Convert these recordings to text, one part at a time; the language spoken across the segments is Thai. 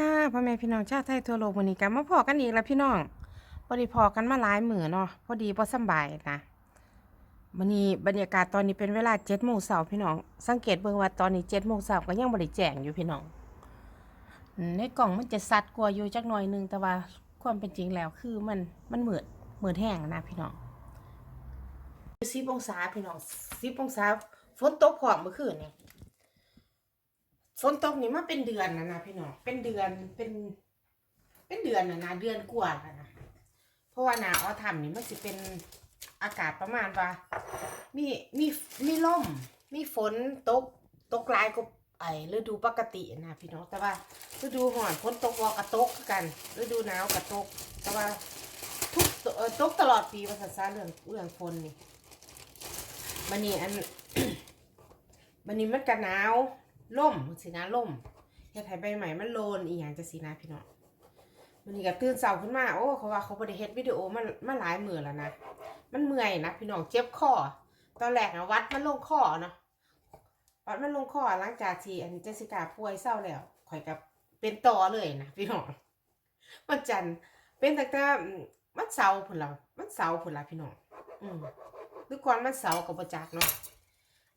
ค่ะพ่อแม่พี่น้องชาวไทยทั่วโลกวันนี้กันมาพอกันอีกแล้วพี่น้องพอดีพอกันมาหลายมือเนาะพอดีบ่สบายนะวันนี้บรรยากาศตอนนี้เป็นเวลา7โมงเช้าพี่น้องสังเกตเบิ่งว่าตอนนี้7โมงเช้าก็ยังบ่ได้แจงอยู่พี่น้องในกล่องมันจะสัดกว่าอยู่จักหน่อยหนึงแต่ว่าความเป็นจริงแล้วคือมันมันเหมือดมือดแห้งนะพี่น้อง10องศาพี่น้อง10องศาฝนตกพอมเมื่อคืนนี่ ฝนตกนี่มาเป็นเดือนนะนะพี่น้องเป็นเดือนเป็น เป็นเดือนนะนะเดือนกว่าแล้วนะเพราะว่าหนาออทำนี่มันจะเป็นอากาศประมาณว่า มีมีมีลมมีฝนตกตกลายก็ไอฤดูปกตินะพี่น้องแต่ว่าฤดูห่อนฝนตกวอกระตกกันฤดูหนาวกระตก แต่ว่าทุกต่อตกตลอดปีภาษาซาเรื่องเรื่องฝนนี่มันนี่อันมันนี่มันกระหนาว ล่มสินะล่มเฮ็ดให้ใบใหม่มันโลนอีหยังจะสินะพี่น้องวันนี้ก็ตื่นเช้าขึ้นมาโอ้เขาว่าเขาบ่ได้เฮ็ดวิดีโอมามาหลายมื้อแล้วนะมันเมื่อยนะพี่น้องเจ็บคอตอนแรกนะวัดมันลงคอเนาะวัดมันลงคอหลังจากที่อันเจสิก้าป่วยเศร้าแล้วข่อยกับเป็นต่อเลยนะพี่น้องวันจันเป็นตั้งแต่มันเสาร์พุ่นละวันเสาร์พุ่นละพี่น้องอืมหรือก่อนวันเสาร์ก็บ่จักเนาะ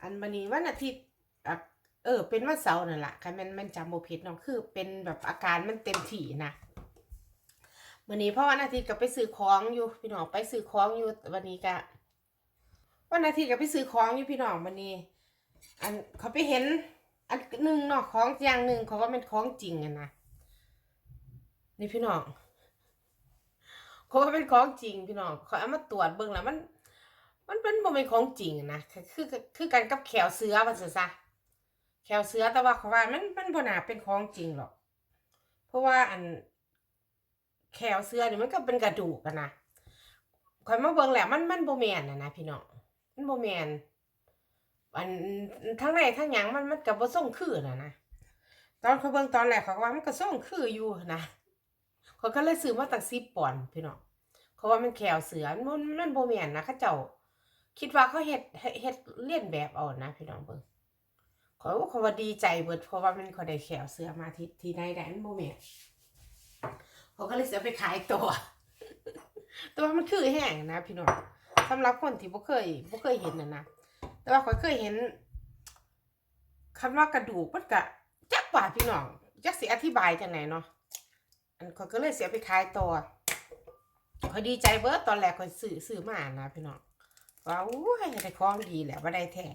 อันบัดนี้วันอาทิตย์ เออ เป็นวันเสาร์นั่นแหละค่ะมันมันจำโบผิดเนาะคือ เป็นแบบอาการมันเต็มที่นะวันนี้พ่อวันอาทิตย์ก็ไปซื้อของอยู่พี่น้องไปซื้อของอยู่วันนี้ก็วันอาทิตย์ก็ไปซื้อของอยู่พี่น้องวันนี้ อันเขาไปเห็น อันหนึ่งเนาะของอย่างหนึ่งเขาว่าเป็นของจริงอะนะนี่พี่น้องเขาว่าเป็นของจริงพี่น้องเขาเอามาตรวจเบิ่งแล้วมัน มันเป็นบ่เป็นของจริงนะคือคือกันกับแขวเสือว่าซะซะ แขวเสือแต่ว่าเขาว่ามันมันบ่น่าเป็นของจริงหรอก เพราะว่าอันแขวเสือนี่มันก็เป็นกระดูกนะข่อยมาเบิ่งแล้วมันมันบ่แม่นนะนะพี่น้องมันบ่แม่นอันทั้งในทั้งหยังมันมันก็บ่ส่งคือนะนะตอนเขาเบิ่งตอนแรกเขาว่ามันก็ส่งคืออยู่นะเขาก็เลยซื้อมาตั้ง10ปอนด์พี่น้องเขาว่ามันแขวเสือมันมันบ่แม่นนะเขาเจ้า คิดว่าเขาเฮ็ดเฮ็ดเลียนแบบเอานะพี่น้องเบิ่ง ขอยว่าเขาว่าดีใจเบิดเพราะว่ามันเขาได้แขวเสื้อมาที่ที่ในแดนโมเมนเขาก็เลยเสียไปขายตัว แต่ว่ามันคือแห้งนะพี่น้องสำหรับคนที่บ่เคยบ่เคยเห็นนะนะแต่ว่าข้อยเคยเห็นคำว่ากระดูกมันก็จักว่าพี่น้องจักสิอธิบายจังไหนเนาะอันข้อยก็เลยเสียไปขายตัวข้อยดีใจเบิดตอนแรกข้อยซื้อซื้อมานะพี่น้องว่าอู้ยได้ของดีแหละบ่าได้แท้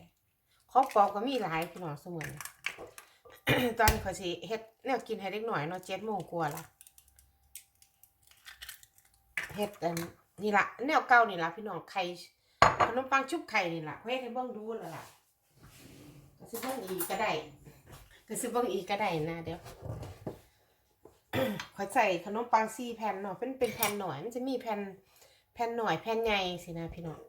ครอบครัวก็มีหลายพี่น้องเสมอตอนขาสิเฮ็ดแนวกินให้เด็กหน่อยเนาะเจ็ดโมงกว่าละเฮ็ดอันนี่ละแนวเก่านี่ละพี่น้องไข่ขนมปังชุบไข่นี่ละเฮ็ดให้เบิ่งดูแล้วล่ะก็สิเบิ่งอีกก็ได้ก็สิเบิ่งอีกก็ได้นะเดี๋ยวขอยใส่ขนมปังสี่แผ่นเนาะเป็นเป็นแผ่นหน่อย มันจะมีแผ่นแผ่นหน่อยแผ่นใหญ่สินะพี่น้อง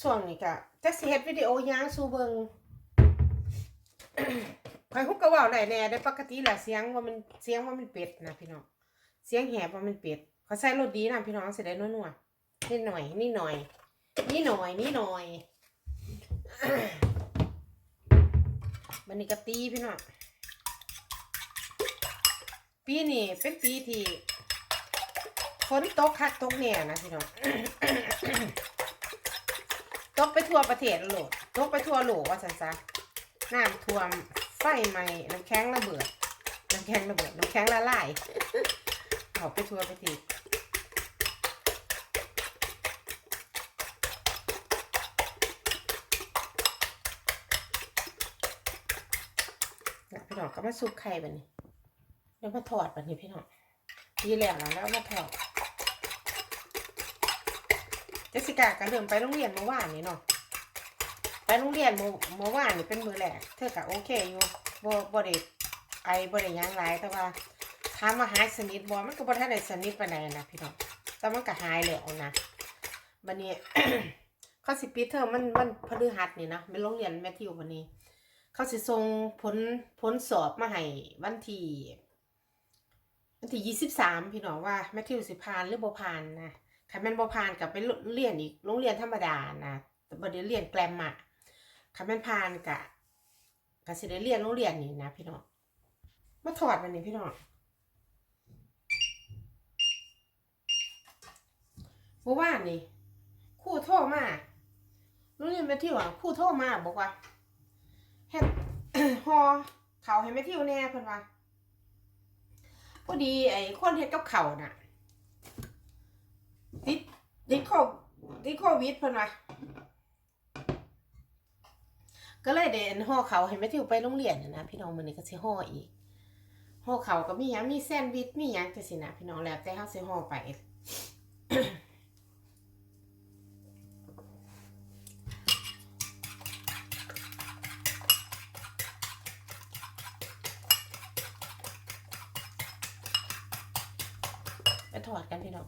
ช่วงนี้ก็จะสิเฮ็ดวิดีโอย่างสู่เบิงข่อยฮุกก็เว้าได้แน่ได้ปกติแล้วเสียงว่ามันเสียงว่ามันเป็ดนะพี่น้องเสียงแหบว่ามันเป็ดเขาใส่รสดีนะพี่น้องสิได้นัวๆนิดหน่อยนิดหน่อยนี่หน่อยนี่หน่อยมันนี่ก็ตีพี่น้องปีนี้เป็นปีที่ฝนตกคักตกแน่นะพี่น้อง ตกไปทั่วประเทศโหลดตกไปทั่วโหลว่าสันซะน้ำท่วมไฟไหม้น้ำแข็งระเบิดน้ำแข็งระเบิดน้ำแข็งละลายเขาไปทั่วประเทศน่ะพี่น้องก็มาซุปไข่แบบนี้แล้วมาทอดแบบนี้พี่น้องดีแล้วนะแล้วมาทอด จสิก้าก็เริ่มไปโรงเรียนเมื่อวานนี้เนาะไปโรงเรียนเมื่อเมื่อวานนี่เป็นมือแรกเธอก็โอเคอยู่บ่บ่ได้ไอบ่ได้ยังหลายแต่ว่าถามว่าหายสนิทบ่มันก็บ่ทันได้สนิทปานใดนะพี่น้องแต่มันก็หายแล้วนะบัดนี้เขาสิปิดเทอมมันมันพฤหัสนี่นะเป็นโรงเรียนแมทธิววันนี้ เขาสิส่งผลผลสอบมาให้วันที่วันที่ยี่สิบสามพี่น้องว่าแมทธิวสิผ่านหรือบ่ผ่านนะ คันแม่นบ่ผ่านกับไปเรียนอีกโรงเรียนธรรมดานะแต่บ่ได้เรียนแกรมมาคันแม่นพานกะกะสิได้เรียนโรงเรียนนี่นะพี่น้องมาถอดมันนี่พี่น้องเมื่อวานนี่ครู่โทรมาโรงเรียนแม่ทิวอะครู่โทรมาบอกว่าเฮ็ดฮอเขาวให้แม่ทิวแน่เพิ่นว่าพอดีไอ้คนเฮ็ดกับเขาน่ะ ติดโควิดติดโควิดเพิ่นว่าก็เลยเดินห่อเขาให้แม่ทิวไปโรงเรียนนะพี่น้องมื้อนี้ก็สิห่ออีกห่อเขาก็มีหยังมีแซนด์วิชมีหยังจังซี่นะพี่น้องแล้วแต่เฮาสิห่อไปไปถอดกันพี่น้อง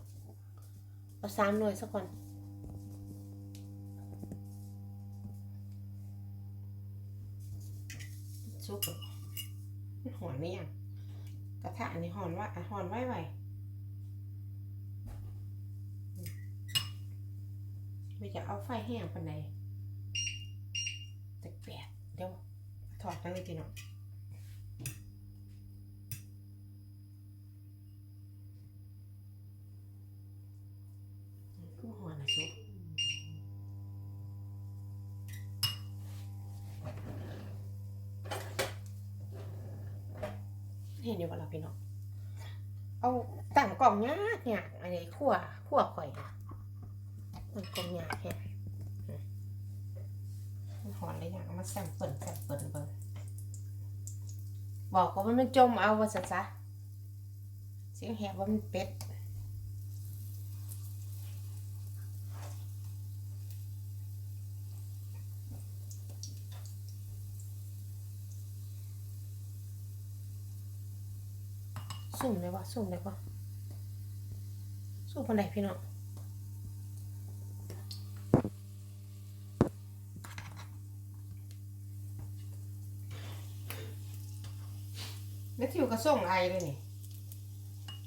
เอาสามหน่วยสักคนซุปมันหอนไหมยังกระทะอันนี้หอนว่าหอนไว้ไวไม่จะเอาไฟแห้งปันใดแต่แปดเดี๋ยวถอดกันเลยพี่น้อง คือหอนนะซุปเห็นอยู่บ่ล่ะพี่น้อง เอาตั้งกล่องยากเนี่ยอันนี้ขั้วขั้วข่อยนะมันกล่องยากแค่มันหอนเลยอย่างมาแซมเปิลแซมเปิลเบิ่งบอกว่ามันเป็นจมเอาว่าซะซะเสียงแหบว่ามันเป็ด สุ่มเลยวะสุ่มเลยวะสุ่มคนไหนพี่น้องแม่ทิวก็ส่งไอเลยนี่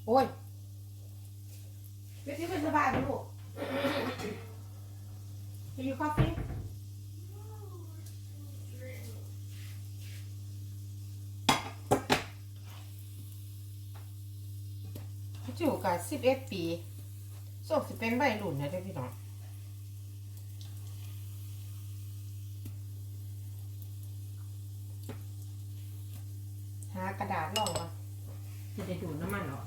โอ้ยแม่ทิวเป็นสบายไหมลูก Do you coffee? Lỡ อยู่กับสิบเอ็ดปีโซกสิเป็นใบหลุนนะเด้อพี่น้องหากระดาษรองวะจะได้ดูดน้ำมันออก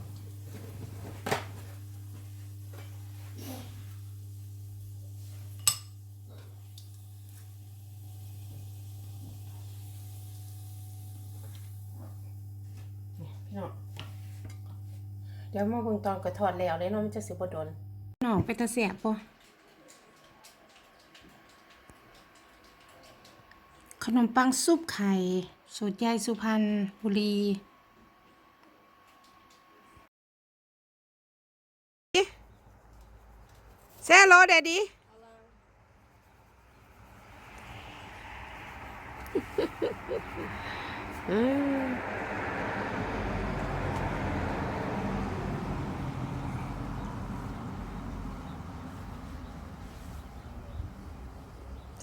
เนี่ยพี่น้อง เดี๋ยวมาเบิ่งตอนกระทอดแล้วเลยเนาะมันจะสิบ่โดนน้องไปตะเสียบปะขนมปังซุปไข่สูตรยายสุพรรณบุรีเซโลเดดี้อื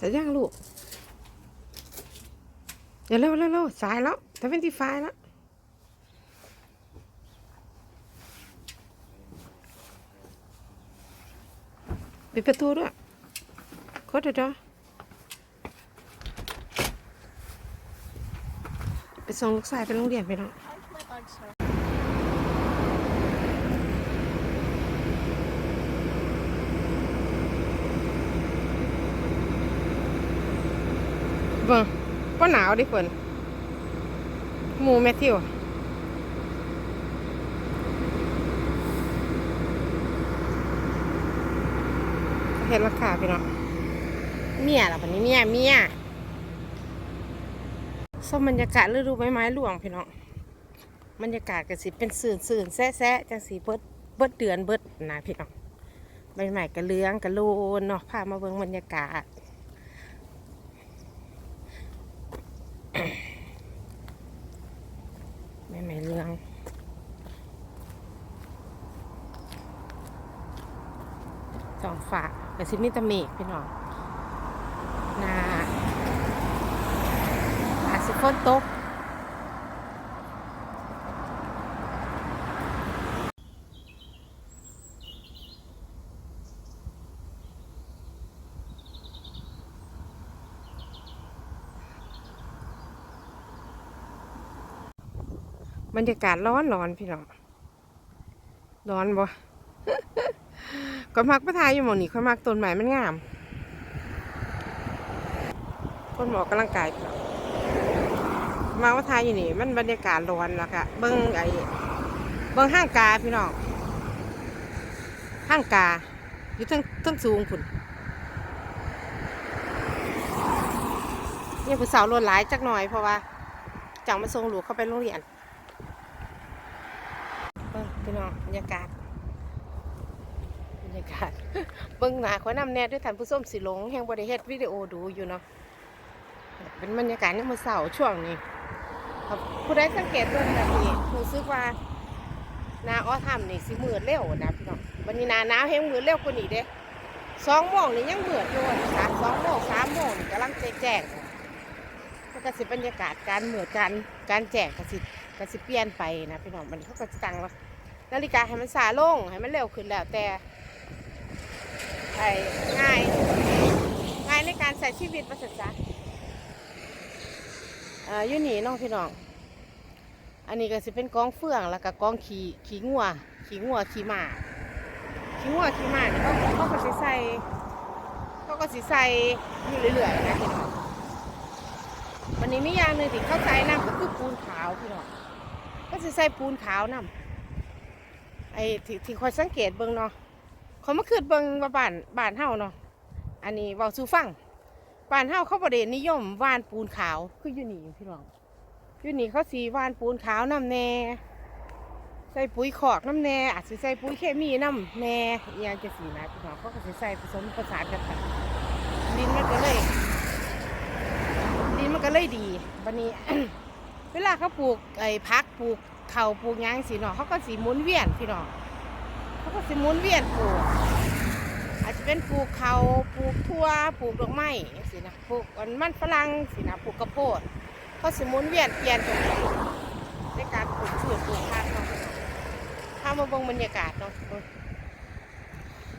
มเสร็จยังลูกเดี๋ยวเร็วเร็วเร็วสายแล้วทเวนตี้ไฟแล้วปิดประตูด้วยโคตรจ้าไปส่งลูกชายไปโรงเรียนไปเนาะ บิ่งก็หนาวดิเพิ่นหมูแมทธิวเห็นราคาพี่น้องเมียล่ะปันนี้เมียเมียส้มบรรยากาศฤดูใบไม้หลวงพี่น้องบรรยากาศก็สิเป็นสื่นสื่นแซ่แซ่ๆจังสีเบิดเบิดเดือนเบิดนะพี่น้องใบไม้กระเลื้องกระโลนเนาะพามาเบิ่งบรรยากาศ ไม่เรืองสองฝาแต่ซิมิตาเมกพี่น้องนาอาสิฝนตก บรรยากาศร้อนร้อนพี่น้องร้อนบ่ก็มักประทายอยู่หมองนี่ค่อยมักต้นไม้มันงาม คนหมอกกำลังกายพี่น้องมาว่าทายอยู่นี่ มันบรรยากาศร้อนแล้วก็เบิ้งไอ้เบิ้งห้างกาพี่น้องห้างกา อยู่ทั้งทั้งสูงคุณนี่ยผู้สาวรวนหลายจักหน่อยเพราะว่าจังมาส่งหลูกเข้าไปโรงเรียน เบิ่งพี่น้ องบรรยากาศบรรยากาศเบิ่งหน้าขอนำแน่ด้วยท่านผู้ชมสิหลงแห่งบ่ได้เฮ็ดวิดีโอดูอยู่เนาะเป็นบรรยากาศในมื้อเช้าช่วงนี้ครับผู้ใดสังเกตเบิ่งแบบนี้รู้สึกว่านาอ้อทํนี่สิมืดเร็วนะพี่น้องวันนี้น้าหนาวแฮงมืดเร็วกว่านี้เด้สองโมงนี่ยังมืดอยู่สามสองโมงสามโมงกำลังแจ้งๆมันก็สิบรรยากาศการเหมืดการการแจ้งก็สิก็สิเปลี่ยนไปนะพี่น้องมันเขาก็จะตั้งว่า นาฬิกาให้มันสาลงให้มันเร็วขึ้นแล้วแต่ไอ้ง่าย ง่ายในการใช้ชีวิตประสิทธิ์จ้ะอ่าอยู่นี่น้องพี่น้อง อันนี้ก็สิเป็นกองเฟืองแล้วก็กองขี่ขี่งัวขี่งัวขี่หมาขี่งัวขี่ม้านี่เขาเขาก็สิใส่เขาก็สิใส่อยู่เรื่อยๆนะพี่น้องวันนี้มีอย่างหนึ่งที่เข้าใจนะก็คือปูนขาวพี่น้องก็จะใส่ปูนขาวนำ ไอ้ที่ที่คอยสังเกตเบิ่งเนาะเขามาคืดเบิ่งว่าบ้านบ้านเฮาเนาะอันนี้เว้าสู่ฟังบ้านเฮาเขาบ่ได้นิยมว่านปูนขาวคืออยู่นี่พี่น้องอยู่นี่เขาสีว่านปูนขาวน้ำแน่ใส่ปุ๋ยขอกน้ำแน่อาจจะใส่ปุ๋ยเคมีน้ำแน่อหยังจะสีนะพี่น้องเขาก็จะใส่ผสมประสานกันดินมันก็เลยดินมันก็เลยดีบันนี้ เวลาเขาปลูกไอ้พักปลูก เขาปลูกยางสีเนาะเขาก็สีหมุนเวียนพี่น้องเขาก็สีหมุนเวียนปลูกอาจจะเป็นปลูกเขาปลูกทั่วปลูกดอกไม้สินะปลูกอันมันฝรั่งสินะปลูกกระโพดเขาสีหมุนเวียนเปลี่ยนกันในการปลูกพืชปลูกพักเนาะพามาเบิ่งบรรยากาศเนาะ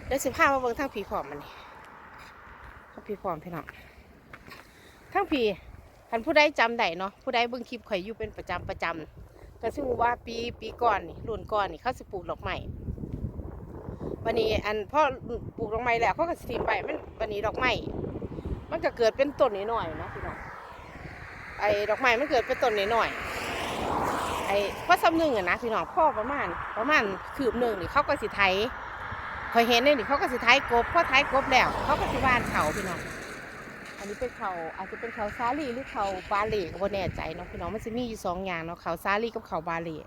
เดี๋ยวสิพามาเบิ่งทางผีผอมมันนี่ทางผีผอมพี่น้องทางผีคันผู้ใดจำได้เนาะผู้ใดเบิ่งคลิปข่อยอยู่เป็นประจำประจำ ก็ซึ่งว่าปีปีก่อนนี่รุ่นก่อนนี่เขาสิปลูกดอกไม้วันนี้อันพ่อปลูกดอกไม้แล้วเขาก็สิทิมไปมันวันนี้ดอกไม้มันก็เกิดเป็นต้นนิดหน่อยนะพี่น้องไอ้ดอกไม้มันเกิดเป็นต้นนิดหน่อยไอ้พ่อซ้ำหนึ่งอะนะพี่น้องพ่อประมาณประมาณคืบหนึ่งนี่เขาก็สิไถข่อยเห็นเนี่ยนี่เขาก็สิไถกบพ่อไถกบแล้ว เขาก็สิวานเขาพี่น้อง อันนี้เป็นเขาอาจจะเป็นเขาซาลีหรือเขาบาเล่ก็บ่แน่ใจเนาะพี่น้องมันจะมีอยู่สองอย่างเนาะเขาซาลีกับเขาบาเล่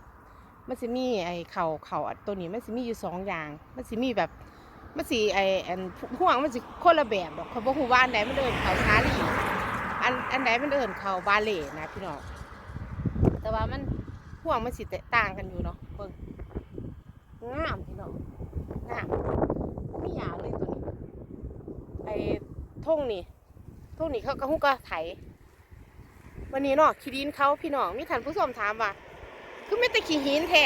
มันจะมีไอ้เขาเขาตัวนี้มันจะมีอยู่สองอย่าง มันจะมีแบบมันสิไอ้อันห่วงมันสิคนละแบบดอกเขาบอกว่าอันไหนมันเดินเขาซาลีอันอันไหนมันเดินเขาบาเล่นะพี่น้องแต่ว่ามันห่วงมันสิแตกต่างกันอยู่เนาะเบิ่งงามพี่น้องงามไมีหยาเลยตัวนี้ไอ้ทงนี่ พวกนี้เขาก็หุกก็ไถ วันนี้เนาะขี้ดินเขาพี่น้องมีท่านผู้ชมถามว่าคือไม่แต่ขี้หินแท้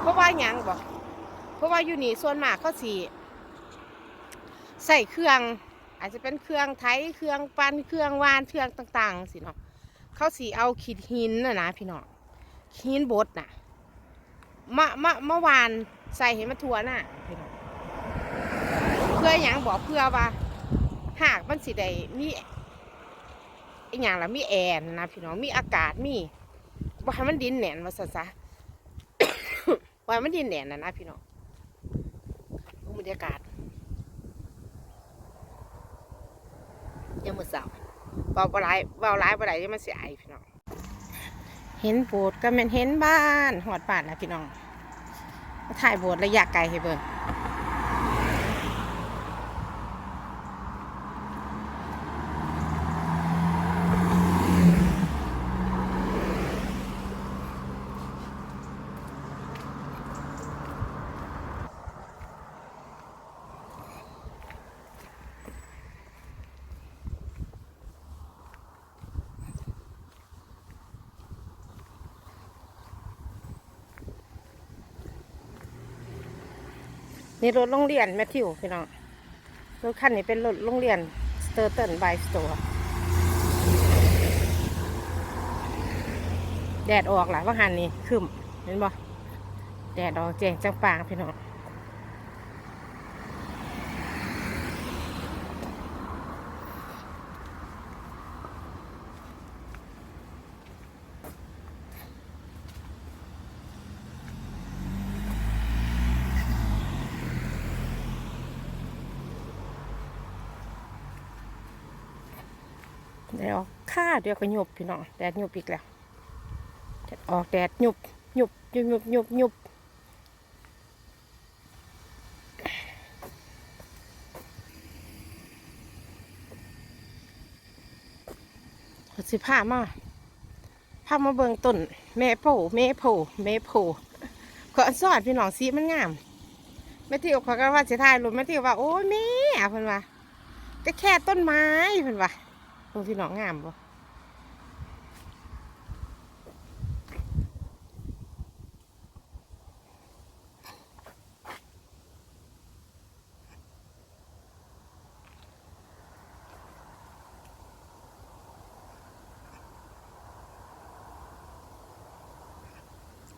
เพราะว่ายังบอกเพราะว่าอยู่นี่ส่วนมากเขาสีใส่เครื่อง อาจจะเป็นเครื่องไถเครื่องปั้นเครื่องวานเครื่องต่างๆสิเนาะเขาสีเอาขีดหินน่ะนะพี่น้องหินบดน่ะมามาเมื่อวานใส่เห็นมันทั่วน่ะพี่น้องเพื่อหยังบอกเพื่อว่า หากมันสิได้มีอีกอย่างละมีแอร์นะพี่น้องมีอากาศมีว่ามันดินแหนนมาซะซะว่ามันดินแหนนนะนะพี่น้องดูบรรยากาศยังมือเสาเบาปลายเบาร้ายปลายยังมันเสียไอพี่น้องเห็นโบสถ์ก็แมันเห็นบ้านหอดบ้านนะพี่น้องถ่ายโบสถ์ระยะไกลให้เบิ่ง นี่รถโรงเรียนแมทธิวพี่น้อง รถคันนี้เป็นรถโรงเรียนสเตอร์เทนบายสโตร์แดดออกหลายว่าหันนี่ครึมเห็นบ่แดดออกแจงจังปางพี่น้อง แดดออกค่าเดียวก็หยุบพี่น้องแดดหยุบอีกแล้วแดดออกแดดหยุบหยุบหยุบหยุบหยุบหยุบขอสิผ้ามาผ้ามาเบิงต้นเมโพเมโพเมโพขออันสอดพี่น้องสีมันงามแม่ที่เขาก็ว่าจะถ่ายรูปแม่ที่ว่าโอ้ยแม่เพิ่นว่าก็แค่ต้นไม้เพิ่นว่า โอ้พี่น้องงามบ่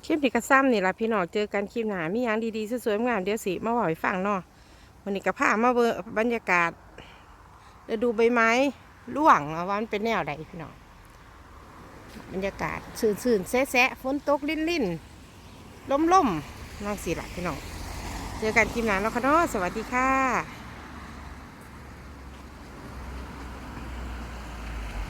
คลิปนี้ก็ซ้ำนี่ละพี่น้องเจอกันคลิปหนามีอย่างดีๆสวยๆงามเดี๋ยวสิมาบอกให้ฟังเนาะวันนี้ก็พามาเบอบรรยากาศฤดูใบไม้ ล่วงว่ามันเป็นแนวใดพี่น้องบรรยากาศสื่นๆแซะๆฝนตกลิ่นลิ่นล่มๆนั่งสิละพี่น้องเจอกันคลิปหนาแล้วค่ะเนาะสวัสดีค่ะ